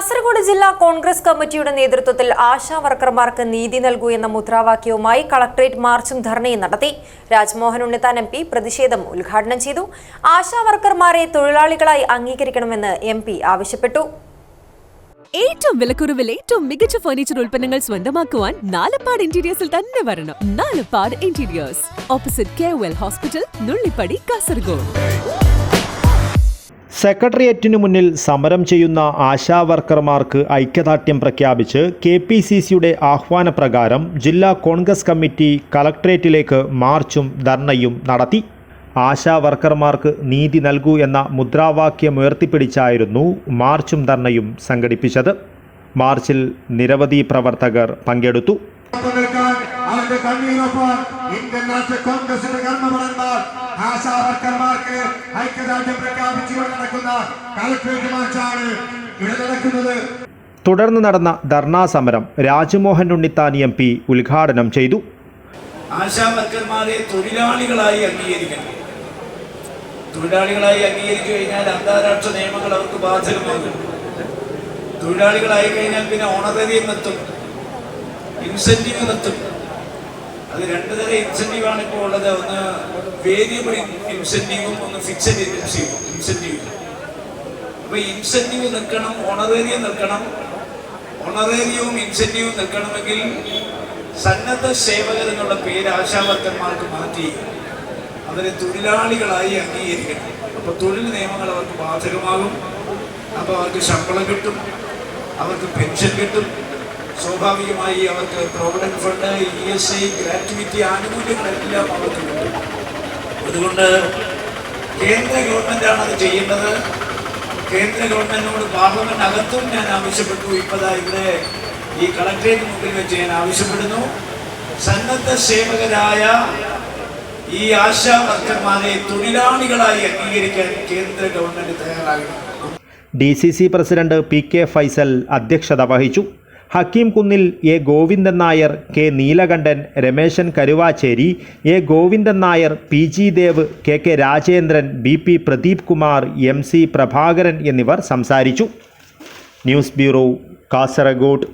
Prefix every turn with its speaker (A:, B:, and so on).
A: കാസർഗോഡ് ജില്ലാ കോൺഗ്രസ് കമ്മിറ്റിയുടെ നേതൃത്വത്തിൽ ആശാ വർക്കർമാർക്ക് നീതി നൽകൂ എന്ന മുദ്രാവാക്യവുമായി കളക്ടറേറ്റ് മാർച്ചും ധർണയും നടത്തി. രാജ്മോഹൻ ഉണ്ണിത്താൻ എം പ്രതിഷേധം ഉദ്ഘാടനം ചെയ്തു. ആശാ വർക്കർമാരെ തൊഴിലാളികളായി അംഗീകരിക്കണമെന്ന് എം ആവശ്യപ്പെട്ടു.
B: ഏറ്റവും വിലക്കുറവിൽ ഏറ്റവും മികച്ച ഫർണിച്ചർ ഉൽപ്പന്നങ്ങൾ സ്വന്തമാക്കുവാൻ നാലപ്പാട് ഇന്റീരിയേഴ്സിൽ തന്നെ വരണം. Nalappad interiors opposite K hospital Nullippady Kasaragod
C: സെക്രട്ടേറിയറ്റിനു മുന്നിൽ സമരം ചെയ്യുന്ന ആശാ വർക്കർമാർക്ക് ഐക്യദാർഢ്യം പ്രഖ്യാപിച്ച് കെ പി സി സിയുടെ ആഹ്വാനപ്രകാരം ജില്ലാ കോൺഗ്രസ് കമ്മിറ്റി കളക്ട്രേറ്റിലേക്ക് മാർച്ചും ധർണയും നടത്തി. ആശാ വർക്കർമാർക്ക് നീതി നൽകൂ എന്ന മുദ്രാവാക്യമുയർത്തിപ്പിടിച്ചായിരുന്നു മാർച്ചും ധർണയും സംഘടിപ്പിച്ചത്. മാർച്ചിൽ നിരവധി പ്രവർത്തകർ പങ്കെടുത്തു.
D: അവരുടെ കണ്ണീരൊപ്പം ഇന്ത്യൻ രാഷ്ട്രീയ കോൺഗ്രസിന്റെ കർമ്മപരന്മാർ ആശാ വർക്കർമാർക്ക് ഐക്യദാർഢ്യം പ്രഖ്യാപിച്ചുകൊണ്ട് നടക്കുന്ന കളക്ടറേറ്റ് മാർച്ചാണ് ഇവിടെ നടക്കുന്നത്.
C: തുടർന്ന് നടന്ന ധർണാ സമരം രാജ്മോഹൻ ഉണ്ണിത്താൻ എം പി ഉദ്ഘാടനം ചെയ്തു.
E: ആശാ വർക്കർമാരെ തൊഴിലാളികളായി അംഗീകരിക്കണം തൊഴിലാളികളായി അംഗീകരിച്ചു കഴിഞ്ഞാൽ അന്താരാഷ്ട്ര നിയമങ്ങൾ അവർക്ക് ബാധകമാകും. തൊഴിലാളികളായി കഴിഞ്ഞാൽ പിന്നെ ഓണറേറിയം എത്തും. ഇൻസെന്റീവ് എത്തും. അത് രണ്ടുതരം തരം ആണ് ഇപ്പോൾ ഉള്ളത്. ഒന്ന് വേരിയബിൾ ഇൻസെന്റീവും ഒന്ന് ഫിക്സഡ് ഇൻസെന്റീവും ഇൻസെന്റീവും അപ്പൊ ഇൻസെന്റീവ് നിൽക്കണം ഓണറേറിയം നിൽക്കണം. ഓണറേറിയവും ഇൻസെന്റീവും നിൽക്കണമെങ്കിൽ സന്നദ്ധ സേവകർ എന്നുള്ള പേര് ആശാവർക്കന്മാർക്ക് മാറ്റി അവരെ തൊഴിലാളികളായി അംഗീകരിക്കണം. അപ്പോൾ തൊഴിൽ നിയമങ്ങൾ അവർക്ക് ബാധകമാകും. അപ്പോൾ അവർക്ക് ശമ്പളം കിട്ടും. അവർക്ക് പെൻഷൻ കിട്ടും. സ്വാഭാവികമായി അവർക്ക് provident fund E S I gratuity ആനുകൂല്യങ്ങളെല്ലാം അവർക്ക് അതുകൊണ്ട് കേന്ദ്ര ഗവൺമെന്റാണ് അത് ചെയ്യേണ്ടത്. കേന്ദ്ര ഗവൺമെന്റിനോട് പാർലമെന്റ് അകത്തും ഞാൻ ആവശ്യപ്പെട്ടു. ഇപ്പതാ ഇവിടെ ഈ കളക്ടറേറ്റ് മുമ്പിൽ വെച്ച് ഞാൻ ആവശ്യപ്പെടുന്നു. സന്നദ്ധ സേവകരായ ഈ ആശാ വർക്കർമാരെ തൊഴിലാളികളായി അംഗീകരിക്കാൻ കേന്ദ്ര ഗവൺമെന്റ് തയ്യാറാകണം.
C: D C C president P K Faisal അധ്യക്ഷത വഹിച്ചു. Hakeem Kunnil A Govindan Nair K Neelakandan Rameshan Karuvacheri A Govindan Nair P G Dev K K Rajendran B P Pradeep Kumar M C Prabhakaran എന്നിവർ സംസാരിച്ചു. News bureau Kasaragod.